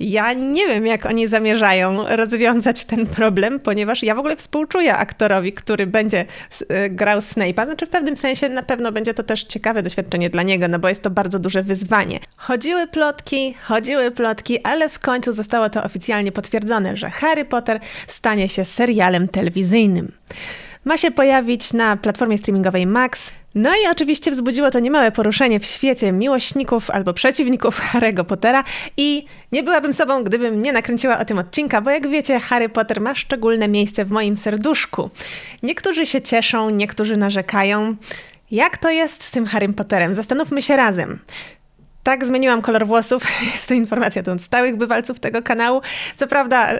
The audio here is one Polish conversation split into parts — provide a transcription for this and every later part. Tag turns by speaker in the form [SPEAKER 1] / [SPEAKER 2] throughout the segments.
[SPEAKER 1] Ja nie wiem, jak oni zamierzają rozwiązać ten problem, ponieważ ja w ogóle współczuję aktorowi, który będzie e, grał Snape'a. Znaczy, w pewnym sensie na pewno będzie to też ciekawe doświadczenie dla niego, no bo jest to bardzo duże wyzwanie. Chodziły plotki, chodziły plotki, ale w końcu zostało to oficjalnie potwierdzone, że Harry Potter stanie się serialem telewizyjnym. Ma się pojawić na platformie streamingowej Max. No i oczywiście wzbudziło to niemałe poruszenie w świecie miłośników albo przeciwników Harry'ego Pottera i nie byłabym sobą, gdybym nie nakręciła o tym odcinka, bo jak wiecie, Harry Potter ma szczególne miejsce w moim serduszku. Niektórzy się cieszą, niektórzy narzekają. Jak to jest z tym Harrym Potterem? Zastanówmy się razem. Tak, zmieniłam kolor włosów. Jest to informacja do stałych bywalców tego kanału. Co prawda e,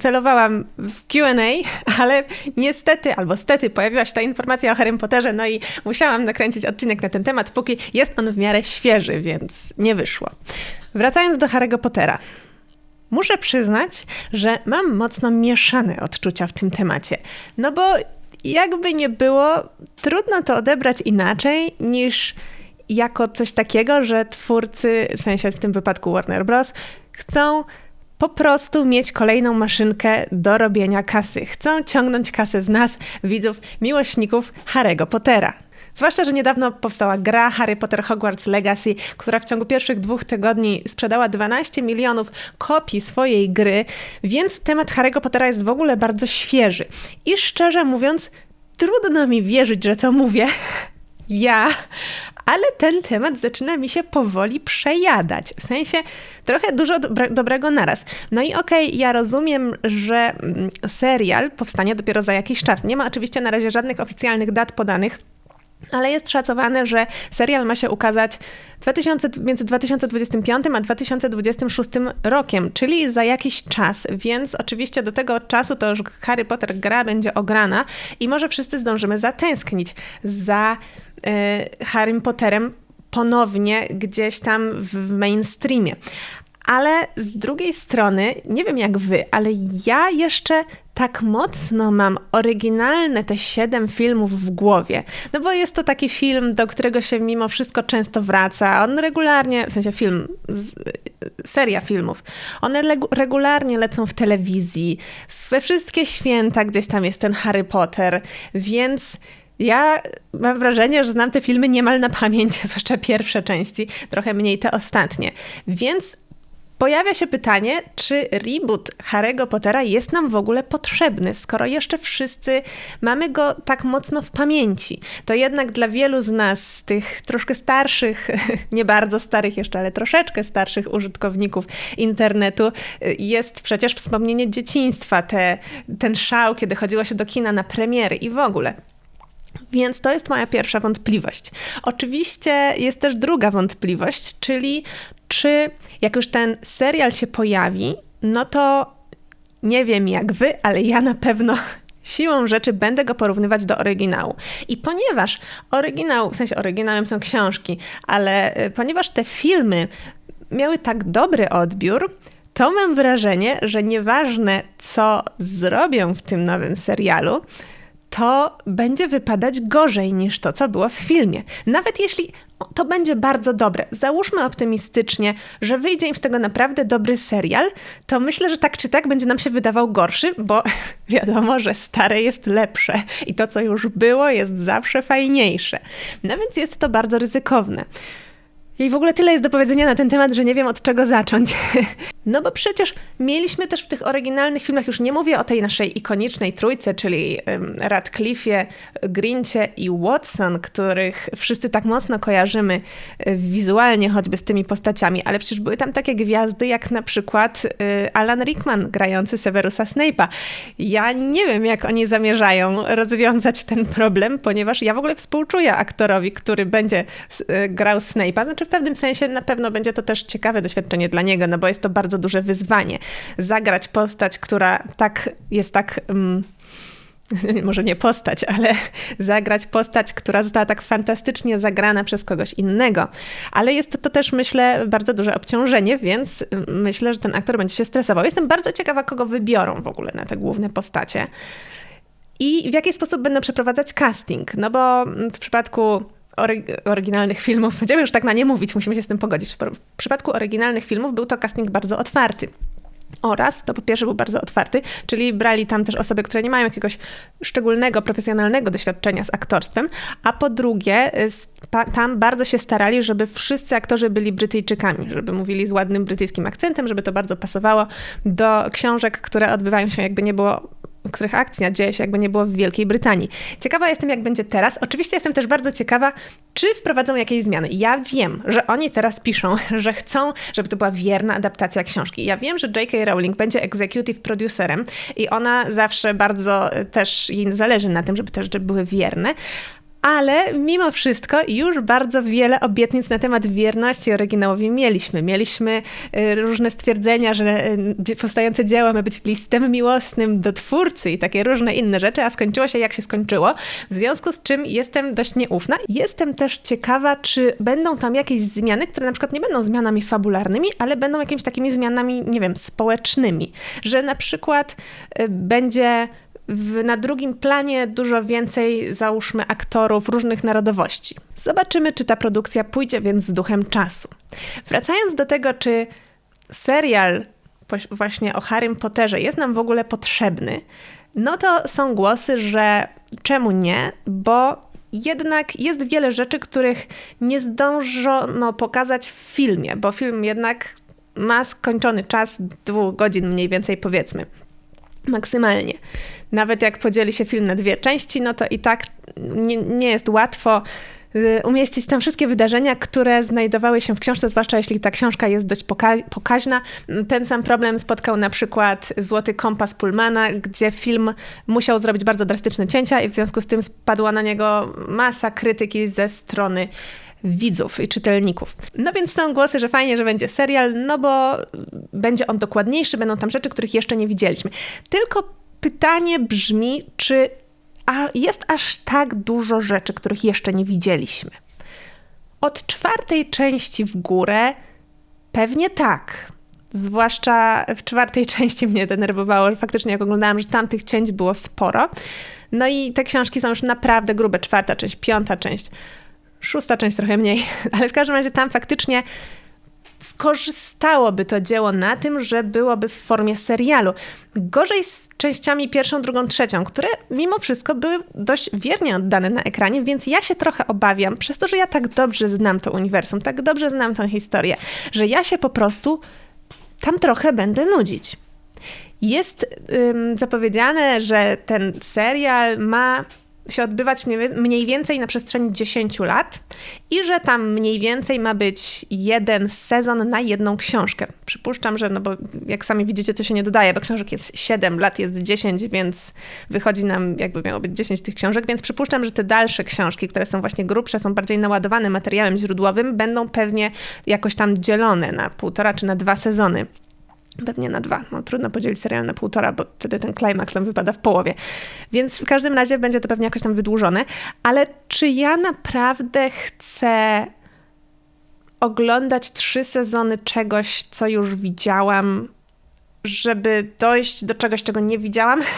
[SPEAKER 1] celowałam w Q&A, ale niestety, albo stety, pojawiła się ta informacja o Harrym Potterze, no i musiałam nakręcić odcinek na ten temat, póki jest on w miarę świeży, więc nie wyszło. Wracając do Harry'ego Pottera. Muszę przyznać, że mam mocno mieszane odczucia w tym temacie. No bo jakby nie było, trudno to odebrać inaczej niż jako coś takiego, że twórcy, w sensie w tym wypadku Warner Bros., chcą po prostu mieć kolejną maszynkę do robienia kasy. Chcą ciągnąć kasę z nas, widzów, miłośników Harry'ego Pottera. Zwłaszcza, że niedawno powstała gra Harry Potter Hogwarts Legacy, która w ciągu pierwszych dwóch tygodni sprzedała 12 milionów kopii swojej gry, więc temat Harry'ego Pottera jest w ogóle bardzo świeży. I szczerze mówiąc, trudno mi wierzyć, że to mówię. Ja, ale ten temat zaczyna mi się powoli przejadać. W sensie trochę dużo dobra dobrego naraz. No i okej, okay, ja rozumiem, że mm, serial powstanie dopiero za jakiś czas. Nie ma oczywiście na razie żadnych oficjalnych dat podanych. Ale jest szacowane, że serial ma się ukazać 2000, między 2025 a 2026 rokiem, czyli za jakiś czas, więc oczywiście do tego czasu to już Harry Potter gra będzie ograna i może wszyscy zdążymy zatęsknić za Harrym Potterem ponownie gdzieś tam w mainstreamie. Ale z drugiej strony, nie wiem jak wy, ale ja jeszcze tak mocno mam oryginalne te siedem filmów w głowie. No bo jest to taki film, do którego się mimo wszystko często wraca. On regularnie, w sensie film, seria filmów, one regularnie lecą w telewizji. We wszystkie święta gdzieś tam jest ten Harry Potter, więc ja mam wrażenie, że znam te filmy niemal na pamięć, zwłaszcza pierwsze części, trochę mniej te ostatnie. Więc Pojawia się pytanie, czy reboot Harry'ego Pottera jest nam w ogóle potrzebny, skoro jeszcze wszyscy mamy go tak mocno w pamięci. To jednak dla wielu z nas, tych troszkę starszych, nie bardzo starych jeszcze, ale troszeczkę starszych użytkowników internetu, jest przecież wspomnienie dzieciństwa, te, ten szał, kiedy chodziło się do kina na premiery i w ogóle. Więc to jest moja pierwsza wątpliwość. Oczywiście jest też druga wątpliwość, czyli czy jak już ten serial się pojawi, no to nie wiem jak wy, ale ja na pewno siłą rzeczy będę go porównywać do oryginału. I ponieważ oryginał, w sensie oryginałem są książki, ale y, ponieważ te filmy miały tak dobry odbiór, to mam wrażenie, że nieważne co zrobią w tym nowym serialu, to będzie wypadać gorzej niż to, co było w filmie. Nawet jeśli to będzie bardzo dobre. Załóżmy optymistycznie, że wyjdzie im z tego naprawdę dobry serial, to myślę, że tak czy tak będzie nam się wydawał gorszy, bo wiadomo, że stare jest lepsze i to, co już było, jest zawsze fajniejsze. No więc jest to bardzo ryzykowne. I w ogóle tyle jest do powiedzenia na ten temat, że nie wiem od czego zacząć. No bo przecież mieliśmy też w tych oryginalnych filmach, już nie mówię o tej naszej ikonicznej trójce, czyli Radcliffe, Grincie i Watson, których wszyscy tak mocno kojarzymy e, wizualnie choćby z tymi postaciami, ale przecież były tam takie gwiazdy jak na przykład e, Alan Rickman grający Severusa Snape'a. Ja nie wiem jak oni zamierzają rozwiązać ten problem, ponieważ ja w ogóle współczuję aktorowi, który będzie e, grał Snape'a, znaczy w pewnym sensie na pewno będzie to też ciekawe doświadczenie dla niego, no bo jest to bardzo duże wyzwanie. Zagrać postać, która tak jest tak. Um, może nie postać, ale zagrać postać, która została tak fantastycznie zagrana przez kogoś innego. Ale jest to, to też, myślę, bardzo duże obciążenie, więc myślę, że ten aktor będzie się stresował. Jestem bardzo ciekawa, kogo wybiorą w ogóle na te główne postacie. I w jaki sposób będą przeprowadzać casting. No bo w przypadku oryginalnych filmów, będziemy już tak na nie mówić, musimy się z tym pogodzić. W przypadku oryginalnych filmów był to casting bardzo otwarty. Oraz, to po pierwsze był bardzo otwarty, czyli brali tam też osoby, które nie mają jakiegoś szczególnego, profesjonalnego doświadczenia z aktorstwem, a po drugie, tam bardzo się starali, żeby wszyscy aktorzy byli Brytyjczykami, żeby mówili z ładnym brytyjskim akcentem, żeby to bardzo pasowało do książek, które odbywają się, jakby nie było których akcja dzieje się jakby nie było w Wielkiej Brytanii. Ciekawa jestem, jak będzie teraz. Oczywiście jestem też bardzo ciekawa, czy wprowadzą jakieś zmiany. Ja wiem, że oni teraz piszą, że chcą, żeby to była wierna adaptacja książki. Ja wiem, że J.K. Rowling będzie executive producerem i ona zawsze bardzo też jej zależy na tym, żeby te rzeczy były wierne, ale mimo wszystko już bardzo wiele obietnic na temat wierności oryginałowi mieliśmy. Mieliśmy y, różne stwierdzenia, że y, powstające dzieło ma być listem miłosnym do twórcy i takie różne inne rzeczy, a skończyło się jak się skończyło. W związku z czym jestem dość nieufna. Jestem też ciekawa, czy będą tam jakieś zmiany, które na przykład nie będą zmianami fabularnymi, ale będą jakimiś takimi zmianami, nie wiem, społecznymi. Że na przykład y, będzie w, na drugim planie dużo więcej, załóżmy, aktorów różnych narodowości. Zobaczymy, czy ta produkcja pójdzie więc z duchem czasu. Wracając do tego, czy serial właśnie o Harrym Potterze jest nam w ogóle potrzebny, no to są głosy, że czemu nie, bo jednak jest wiele rzeczy, których nie zdążono pokazać w filmie, bo film jednak ma skończony czas dwóch godzin mniej więcej powiedzmy maksymalnie. Nawet jak podzieli się film na dwie części, no to i tak nie, nie jest łatwo y, umieścić tam wszystkie wydarzenia, które znajdowały się w książce, zwłaszcza jeśli ta książka jest dość poka pokaźna. Ten sam problem spotkał na przykład Złoty Kompas Pullmana, gdzie film musiał zrobić bardzo drastyczne cięcia i w związku z tym spadła na niego masa krytyki ze strony widzów i czytelników. No więc są głosy, że fajnie, że będzie serial, no bo będzie on dokładniejszy, będą tam rzeczy, których jeszcze nie widzieliśmy. Tylko pytanie brzmi, czy jest aż tak dużo rzeczy, których jeszcze nie widzieliśmy? Od czwartej części w górę pewnie tak. Zwłaszcza w czwartej części mnie denerwowało, że faktycznie jak oglądałam, że tamtych cięć było sporo. No i te książki są już naprawdę grube. Czwarta część, piąta część. Szósta część trochę mniej, ale w każdym razie tam faktycznie skorzystałoby to dzieło na tym, że byłoby w formie serialu. Gorzej z częściami pierwszą, drugą, trzecią, które mimo wszystko były dość wiernie oddane na ekranie, więc ja się trochę obawiam, przez to, że ja tak dobrze znam to uniwersum, tak dobrze znam tą historię, że ja się po prostu tam trochę będę nudzić. Jest ym, zapowiedziane, że ten serial ma się odbywać mniej więcej na przestrzeni 10 lat i że tam mniej więcej ma być jeden sezon na jedną książkę. Przypuszczam, że no bo jak sami widzicie, to się nie dodaje, bo książek jest 7, lat jest 10, więc wychodzi nam jakby miało być 10 tych książek, więc przypuszczam, że te dalsze książki, które są właśnie grubsze, są bardziej naładowane materiałem źródłowym, będą pewnie jakoś tam dzielone na półtora czy na dwa sezony. Pewnie na dwa. No, trudno podzielić serial na półtora, bo wtedy ten klimaks nam wypada w połowie. Więc w każdym razie będzie to pewnie jakoś tam wydłużone. Ale czy ja naprawdę chcę oglądać trzy sezony czegoś, co już widziałam, żeby dojść do czegoś, czego nie widziałam?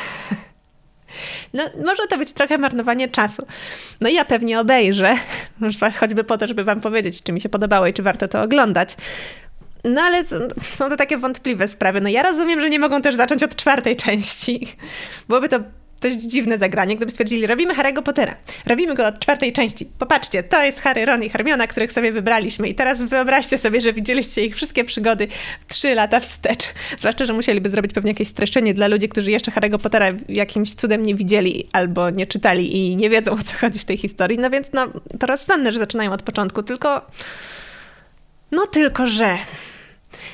[SPEAKER 1] No, może to być trochę marnowanie czasu. No ja pewnie obejrzę, choćby po to, żeby wam powiedzieć, czy mi się podobało i czy warto to oglądać. No ale są to takie wątpliwe sprawy. No ja rozumiem, że nie mogą też zacząć od czwartej części. Byłoby to dość dziwne zagranie, gdyby stwierdzili, robimy Harry'ego Pottera. Robimy go od czwartej części. Popatrzcie, to jest Harry, Ron i Hermiona, których sobie wybraliśmy. I teraz wyobraźcie sobie, że widzieliście ich wszystkie przygody trzy lata wstecz. Zwłaszcza, że musieliby zrobić pewnie jakieś streszczenie dla ludzi, którzy jeszcze Harry'ego Pottera jakimś cudem nie widzieli albo nie czytali i nie wiedzą, o co chodzi w tej historii. No więc no, to rozsądne, że zaczynają od początku, tylko... No tylko, że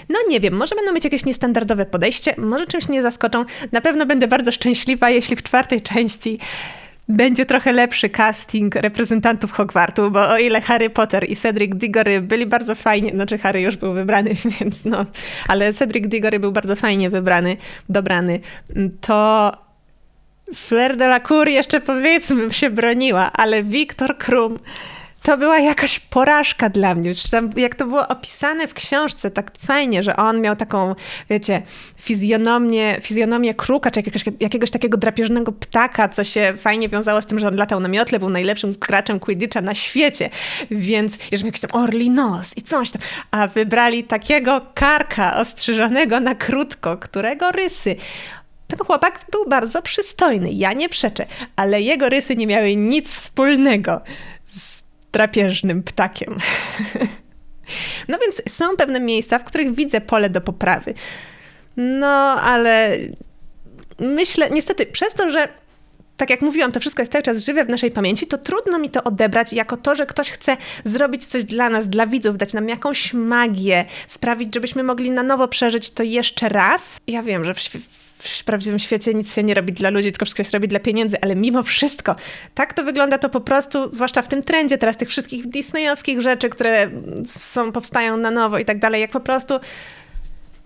[SPEAKER 1] no nie wiem, może będą mieć jakieś niestandardowe podejście, może czymś mnie zaskoczą. Na pewno będę bardzo szczęśliwa, jeśli w czwartej części będzie trochę lepszy casting reprezentantów Hogwartu, bo o ile Harry Potter i Cedric Diggory byli bardzo fajnie, znaczy Harry już był wybrany, więc no, ale Cedric Diggory był bardzo fajnie wybrany, dobrany, to Fleur de la Cour jeszcze powiedzmy się broniła, ale Wiktor Krum to była jakaś porażka dla mnie. Czy tam, jak to było opisane w książce tak fajnie, że on miał taką, wiecie, fizjonomię, fizjonomię kruka, czy jakiegoś, jakiegoś takiego drapieżnego ptaka, co się fajnie wiązało z tym, że on latał na miotle, był najlepszym graczem Quidditcha na świecie. Więc, miał jakiś tam orli nos i coś tam. A wybrali takiego karka ostrzyżonego na krótko, którego rysy ten chłopak był bardzo przystojny, ja nie przeczę, ale jego rysy nie miały nic wspólnego drapieżnym ptakiem. No więc są pewne miejsca, w których widzę pole do poprawy. No, ale myślę, niestety, przez to, że tak jak mówiłam, to wszystko jest cały czas żywe w naszej pamięci, to trudno mi to odebrać jako to, że ktoś chce zrobić coś dla nas, dla widzów, dać nam jakąś magię, sprawić, żebyśmy mogli na nowo przeżyć to jeszcze raz. Ja wiem, że w, w prawdziwym świecie nic się nie robi dla ludzi, tylko wszystko się robi dla pieniędzy, ale mimo wszystko tak to wygląda to po prostu, zwłaszcza w tym trendzie teraz tych wszystkich disneyowskich rzeczy, które są, powstają na nowo i tak dalej, jak po prostu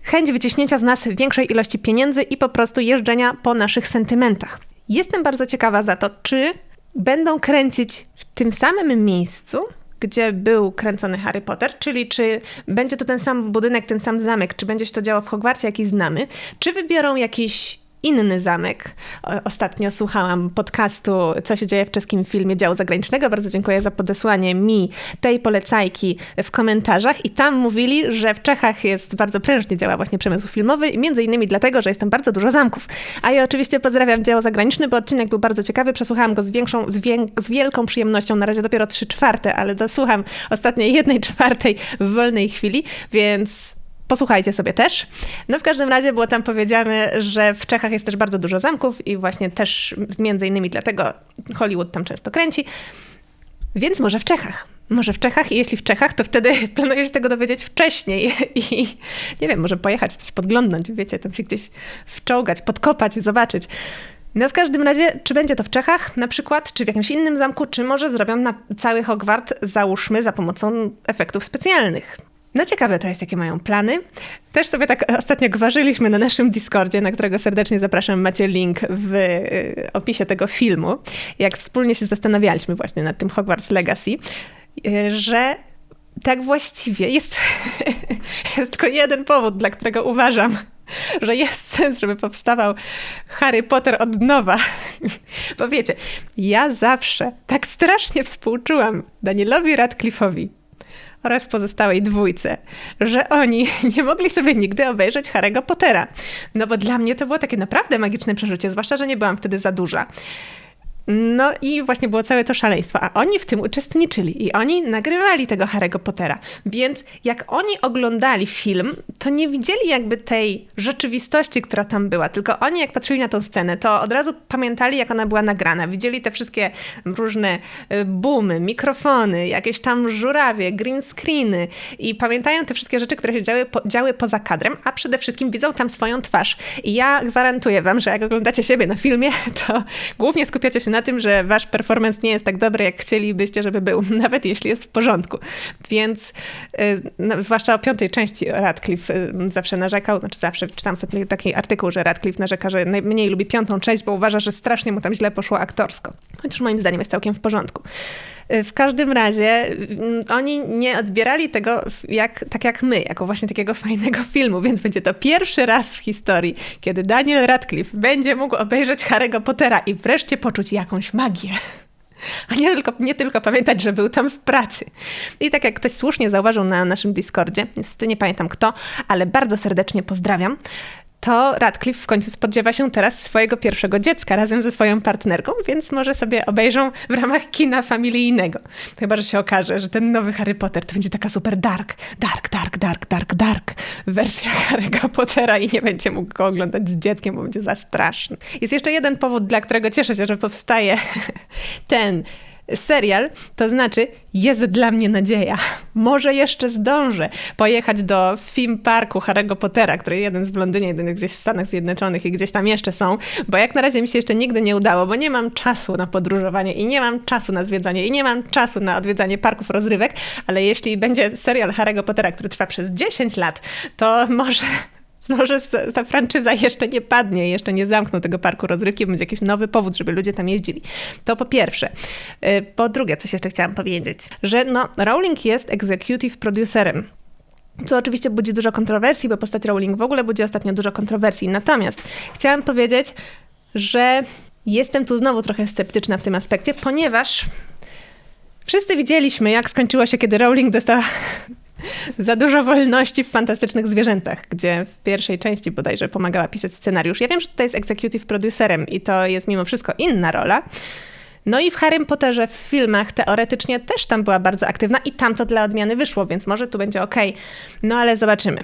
[SPEAKER 1] chęć wyciśnięcia z nas większej ilości pieniędzy i po prostu jeżdżenia po naszych sentymentach. Jestem bardzo ciekawa za to, czy będą kręcić w tym samym miejscu, gdzie był kręcony Harry Potter, czyli czy będzie to ten sam budynek, ten sam zamek, czy będzie się to działo w Hogwarcie, jaki znamy, czy wybiorą jakiś inny zamek. Ostatnio słuchałam podcastu Co się dzieje w czeskim filmie działu zagranicznego. Bardzo dziękuję za podesłanie mi tej polecajki w komentarzach i tam mówili, że w Czechach jest bardzo prężnie działa właśnie przemysł filmowy i między innymi dlatego, że jest tam bardzo dużo zamków. A ja oczywiście pozdrawiam dział zagraniczny, bo odcinek był bardzo ciekawy. Przesłuchałam go z, większą, z, z wielką przyjemnością. Na razie dopiero trzy czwarte, ale dosłucham ostatniej jednej czwartej w wolnej chwili, więc Posłuchajcie sobie też. No w każdym razie było tam powiedziane, że w Czechach jest też bardzo dużo zamków i właśnie też między innymi dlatego Hollywood tam często kręci. Więc może w Czechach. Może w Czechach i jeśli w Czechach, to wtedy planuję się tego dowiedzieć wcześniej i nie wiem, może pojechać, coś podglądnąć, wiecie, tam się gdzieś wczołgać, podkopać, zobaczyć. No w każdym razie, czy będzie to w Czechach na przykład, czy w jakimś innym zamku, czy może zrobią na cały Hogwart, załóżmy, za pomocą efektów specjalnych. No ciekawe to jest, jakie mają plany. Też sobie tak ostatnio gwarzyliśmy na naszym Discordzie, na którego serdecznie zapraszam. Macie link w y, opisie tego filmu. Jak wspólnie się zastanawialiśmy właśnie nad tym Hogwarts Legacy, y, że tak właściwie jest, jest tylko jeden powód, dla którego uważam, że jest sens, żeby powstawał Harry Potter od nowa. Bo wiecie, ja zawsze tak strasznie współczułam Danielowi Radcliffe'owi, oraz pozostałej dwójce, że oni nie mogli sobie nigdy obejrzeć Harry'ego Pottera. No bo dla mnie to było takie naprawdę magiczne przeżycie, zwłaszcza, że nie byłam wtedy za duża. No i właśnie było całe to szaleństwo, a oni w tym uczestniczyli i oni nagrywali tego Harry'ego Pottera. Więc jak oni oglądali film, to nie widzieli jakby tej rzeczywistości, która tam była, tylko oni jak patrzyli na tą scenę, to od razu pamiętali, jak ona była nagrana. Widzieli te wszystkie różne y, boomy, mikrofony, jakieś tam żurawie, green screeny i pamiętają te wszystkie rzeczy, które się działy, po, działy poza kadrem, a przede wszystkim widzą tam swoją twarz. I ja gwarantuję wam, że jak oglądacie siebie na filmie, to głównie skupiacie się na tym, że wasz performance nie jest tak dobry, jak chcielibyście, żeby był, nawet jeśli jest w porządku. Więc y, no, zwłaszcza o piątej części Radcliffe y, zawsze narzekał, znaczy zawsze czytam sobie taki artykuł, że Radcliffe narzeka, że najmniej lubi piątą część, bo uważa, że strasznie mu tam źle poszło aktorsko. Chociaż moim zdaniem jest całkiem w porządku. W każdym razie mm, oni nie odbierali tego jak, tak jak my, jako właśnie takiego fajnego filmu, więc będzie to pierwszy raz w historii, kiedy Daniel Radcliffe będzie mógł obejrzeć Harry'ego Pottera i wreszcie poczuć jakąś magię. A nie tylko, nie tylko pamiętać, że był tam w pracy. I tak jak ktoś słusznie zauważył na naszym Discordzie, niestety nie pamiętam kto, ale bardzo serdecznie pozdrawiam, to Radcliffe w końcu spodziewa się teraz swojego pierwszego dziecka razem ze swoją partnerką, więc może sobie obejrzą w ramach kina familijnego. Chyba, że się okaże, że ten nowy Harry Potter to będzie taka super dark, dark, dark, dark, dark, dark wersja Harry'ego Pottera i nie będzie mógł go oglądać z dzieckiem, bo będzie za straszny. Jest jeszcze jeden powód, dla którego cieszę się, że powstaje ten serial, to znaczy jest dla mnie nadzieja. Może jeszcze zdążę pojechać do film parku Harry'ego Pottera, który jeden w Londynie, jeden gdzieś w Stanach Zjednoczonych i gdzieś tam jeszcze są, bo jak na razie mi się jeszcze nigdy nie udało, bo nie mam czasu na podróżowanie i nie mam czasu na zwiedzanie i nie mam czasu na odwiedzanie parków rozrywek, ale jeśli będzie serial Harry'ego Pottera, który trwa przez 10 lat, to może może ta franczyza jeszcze nie padnie, jeszcze nie zamkną tego parku rozrywki, będzie jakiś nowy powód, żeby ludzie tam jeździli. To po pierwsze. Y, po drugie, coś jeszcze chciałam powiedzieć, że no, Rowling jest executive producerem co oczywiście budzi dużo kontrowersji, bo postać Rowling w ogóle budzi ostatnio dużo kontrowersji. Natomiast chciałam powiedzieć, że jestem tu znowu trochę sceptyczna w tym aspekcie, ponieważ wszyscy widzieliśmy, jak skończyło się, kiedy Rowling dostała za dużo wolności w fantastycznych zwierzętach, gdzie w pierwszej części bodajże pomagała pisać scenariusz. Ja wiem, że tutaj jest executive producerem i to jest mimo wszystko inna rola. No i w Harrym Potterze w filmach teoretycznie też tam była bardzo aktywna i tam to dla odmiany wyszło, więc może tu będzie ok. No ale zobaczymy.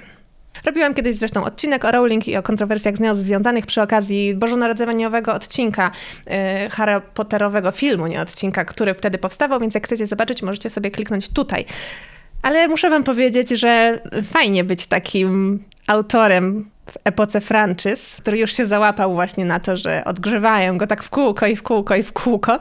[SPEAKER 1] Robiłam kiedyś zresztą odcinek o Rowling i o kontrowersjach z nią związanych przy okazji bożonarodzeniowego odcinka yy, Harry Potterowego filmu, nie odcinka, który wtedy powstawał, więc jak chcecie zobaczyć, możecie sobie kliknąć tutaj. Ale muszę wam powiedzieć, że fajnie być takim autorem w epoce franczyz, który już się załapał właśnie na to, że odgrzewają go tak w kółko i w kółko i w kółko,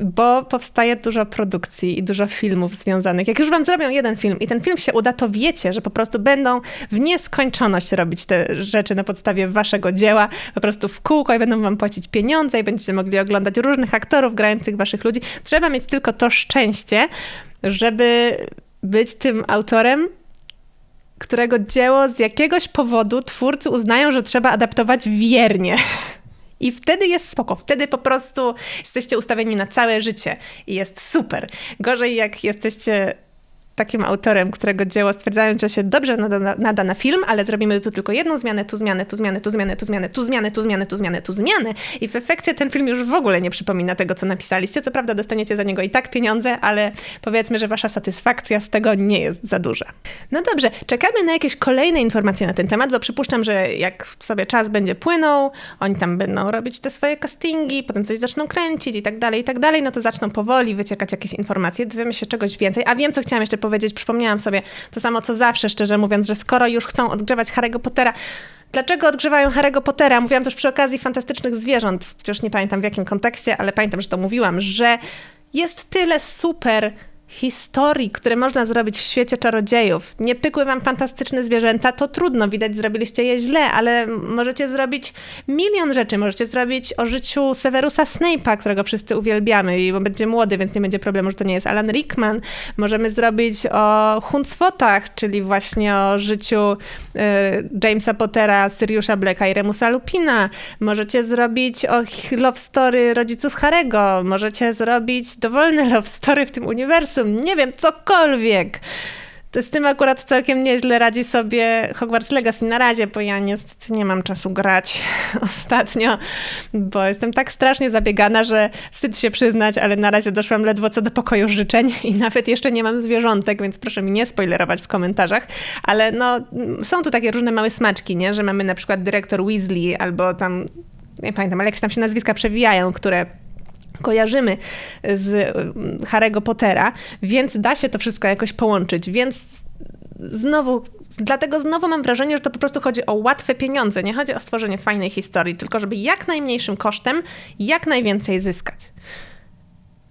[SPEAKER 1] bo powstaje dużo produkcji i dużo filmów związanych. Jak już wam zrobią jeden film i ten film się uda, to wiecie, że po prostu będą w nieskończoność robić te rzeczy na podstawie waszego dzieła, po prostu w kółko i będą wam płacić pieniądze i będziecie mogli oglądać różnych aktorów grających waszych ludzi. Trzeba mieć tylko to szczęście, żeby być tym autorem, którego dzieło z jakiegoś powodu twórcy uznają, że trzeba adaptować wiernie. I wtedy jest spoko, wtedy po prostu jesteście ustawieni na całe życie i jest super. Gorzej jak jesteście takim autorem, którego dzieło stwierdzają, że się dobrze nada, nada, na film, ale zrobimy tu tylko jedną zmianę, tu zmianę, tu zmianę, tu zmianę, tu zmianę, tu zmianę, tu zmianę, tu zmianę, tu zmianę i w efekcie ten film już w ogóle nie przypomina tego, co napisaliście. Co prawda dostaniecie za niego i tak pieniądze, ale powiedzmy, że wasza satysfakcja z tego nie jest za duża. No dobrze, czekamy na jakieś kolejne informacje na ten temat, bo przypuszczam, że jak sobie czas będzie płynął, oni tam będą robić te swoje castingi, potem coś zaczną kręcić i tak dalej, i tak dalej, no to zaczną powoli wyciekać jakieś informacje, dowiemy się czegoś więcej. A wiem, co chciałam jeszcze powiedzieć, przypomniałam sobie to samo co zawsze, szczerze mówiąc, że skoro już chcą odgrzewać Harry'ego Pottera, Dlaczego odgrzewają Harry'ego Pottera? Mówiłam też przy okazji fantastycznych zwierząt, wciąż nie pamiętam w jakim kontekście, ale pamiętam, że to mówiłam, że jest tyle super historii, które można zrobić w świecie czarodziejów. Nie pykły wam fantastyczne zwierzęta, to trudno, widać, zrobiliście je źle, ale możecie zrobić milion rzeczy. Możecie zrobić o życiu Severusa Snape'a, którego wszyscy uwielbiamy i on będzie młody, więc nie będzie problemu, że to nie jest Alan Rickman. Możemy zrobić o Huncwotach, czyli właśnie o życiu y, Jamesa Pottera, Siriusza Blacka i Remusa Lupina. Możecie zrobić o love story rodziców Harego. Możecie zrobić dowolne love story w tym uniwersum nie wiem, cokolwiek. Z tym akurat całkiem nieźle radzi sobie Hogwarts Legacy na razie, bo ja niestety nie mam czasu grać ostatnio, bo jestem tak strasznie zabiegana, że wstyd się przyznać, ale na razie doszłam ledwo co do pokoju życzeń i nawet jeszcze nie mam zwierzątek, więc proszę mi nie spoilerować w komentarzach, ale no są tu takie różne małe smaczki, nie? że mamy na przykład dyrektor Weasley albo tam, nie pamiętam, ale jakieś tam się nazwiska przewijają, które kojarzymy z mm, Harry'ego Pottera, więc da się to wszystko jakoś połączyć, więc znowu, dlatego znowu mam wrażenie, że to po prostu chodzi o łatwe pieniądze, nie chodzi o stworzenie fajnej historii, tylko żeby jak najmniejszym kosztem jak najwięcej zyskać.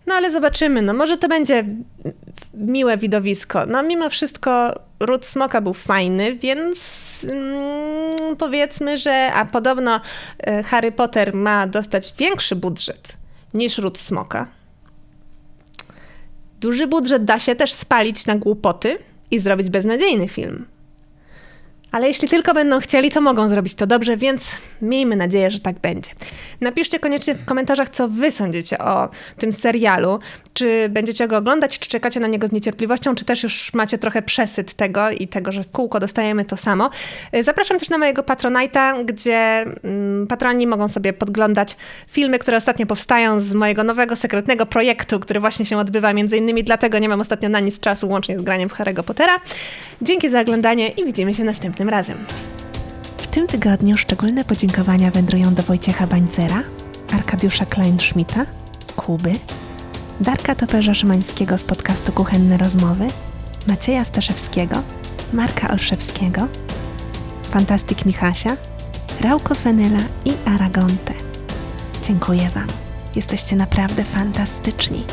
[SPEAKER 1] No ale zobaczymy, no może to będzie miłe widowisko. No mimo wszystko ród smoka był fajny, więc mm, powiedzmy, że a podobno e, Harry Potter ma dostać większy budżet niż ród smoka. Duży budżet da się też spalić na głupoty i zrobić beznadziejny film. Ale jeśli tylko będą chcieli, to mogą zrobić to dobrze, więc miejmy nadzieję, że tak będzie. Napiszcie koniecznie w komentarzach, co wy sądzicie o tym serialu. Czy będziecie go oglądać, czy czekacie na niego z niecierpliwością, czy też już macie trochę przesyt tego i tego, że w kółko dostajemy to samo. Zapraszam też na mojego Patronite'a, gdzie mm, patroni mogą sobie podglądać filmy, które ostatnio powstają z mojego nowego, sekretnego projektu, który właśnie się odbywa, między innymi dlatego nie mam ostatnio na nic czasu, łącznie z graniem w Harry'ego Pottera. Dzięki za oglądanie i widzimy się następnym razem.
[SPEAKER 2] W tym tygodniu szczególne podziękowania wędrują do Wojciecha Bańcera, Arkadiusza Kleinschmidta, Kuby, Darka Toperza-Szymańskiego z podcastu Kuchenne Rozmowy, Macieja Staszewskiego, Marka Olszewskiego, Fantastyk Michasia, Rauko Fenela i Aragonte. Dziękuję Wam. Jesteście naprawdę fantastyczni.